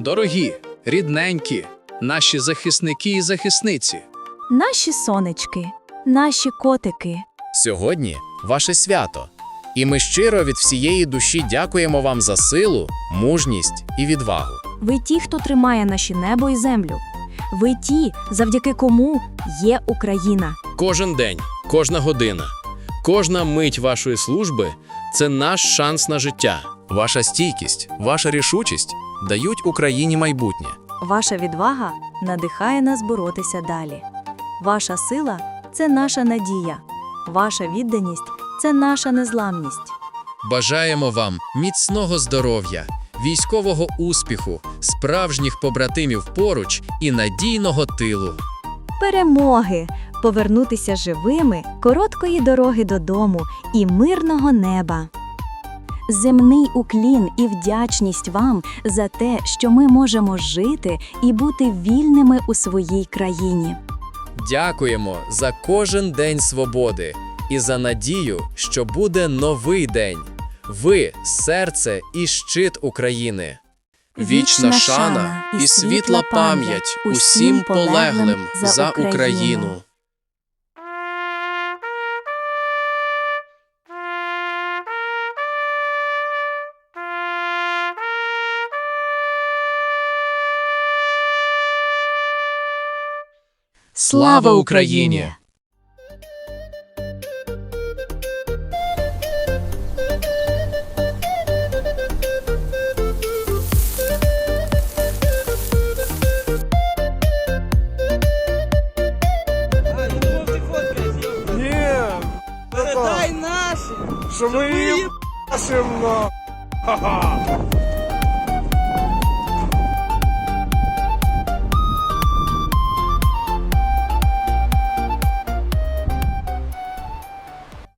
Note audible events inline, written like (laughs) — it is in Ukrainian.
Дорогі, рідненькі, наші захисники і захисниці. Наші сонечки, наші котики. Сьогодні ваше свято, і ми щиро від всієї душі дякуємо вам за силу, мужність і відвагу. Ви ті, хто тримає наші небо і землю. Ви ті, завдяки кому є Україна. Кожен день, кожна година, кожна мить вашої служби це наш шанс на життя. Ваша стійкість, ваша рішучість дають Україні майбутнє. Ваша відвага надихає нас боротися далі. Ваша сила це наша надія. Ваша відданість це наша незламність. Бажаємо вам міцного здоров'я, військового успіху, справжніх побратимів поруч і надійного тилу. Перемоги, повернутися живими, короткої дороги додому і мирного неба. Земний уклін і вдячність вам за те, що ми можемо жити і бути вільними у своїй країні. Дякуємо за кожен день свободи і за надію, що буде новий день. Ви серце і щит України. Вічна шана і світла пам'ять усім полеглим за Україну. Слава Україні! Передай нашим, що ми їм нашим. Ха-ха. (laughs)